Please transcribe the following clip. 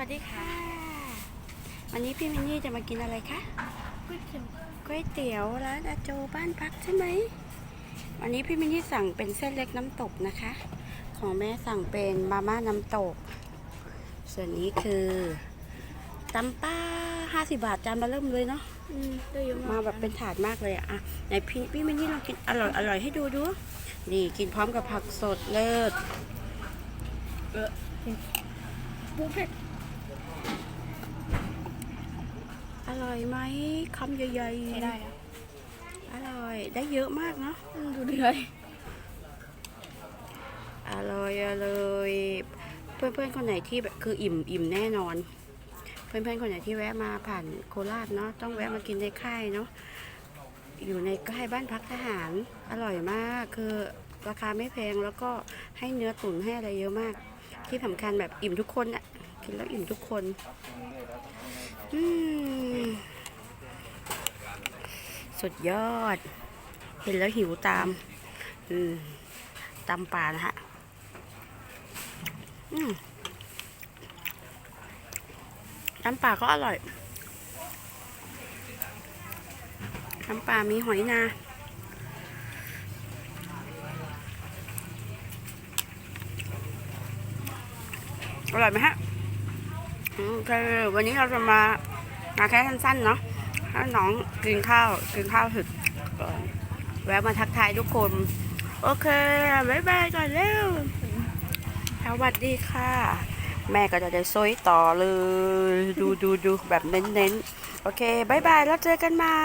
วัสดีค่ะ วันนี้พี่มินนี่จะมากินอะไรคะก๋วยเตี๋ยวก๋วยเตี๋ยวร้านอาโจบ้านพักใช่ไหมวันนี้พี่มินนี่สั่งเป็นเส้นเล็กน้ำตกนะคะ ของแม่สั่งเป็นมาม่าน้ำตก ส่วนนี้คือตำป้าห้าสิบาทจานมาเริ่มเลยเนาะอืมได้เยอะมากมาแบบเป็นถาดมากเลยอะอะไหนพี่พี่มินนี่ลองกินอร่อยอร่อยให้ดูดูนี่กินพร้อมกับผักสดเลิศปูเผ็ดอ ร่อยไหมคำใหญ่ๆใช้ได้นะอร่อย ได้เยอะมากเนาะอืมดูดีเลยอร่อยอร่อยเพื่อนๆคนไหนที่แบบคืออิ่มอิ่มแน่นอน เพื่อนๆคนไหนที่แวะมาผ่านโคราชเนาะต้องแวะมากินในค่ายเนาะอยู่ในค่ายบ้านพักทหารอร่อยมากคือราคาไม่แพงแล้วก็ให้เนื้อตุ๋นให้อะไรเยอะมาก ที่สำคัญแบบอิ่มทุกคนอะกินแล้วอิ่มทุกคนอืม สุดยอด เห็นแล้วหิวตาม อืมตำป่านะฮะ อืมตำป่าก็อร่อยตำป่ามีหอยนาอร่อยไหมฮะอืมโอเควันนี้เราจะมามาแค่สั้นๆเนาะ ถ้าน้องกินข้าวกินข้าวถึกก่อนแวะมาทักทายทุกคน โอเคบายบายก่อนเร็วสวัสดีค่ะ แม่ก็จะได้ซวยต่อเลย ดูดูดูแบบเน้นๆ โอเคบายบายแล้วเจอกันใหม่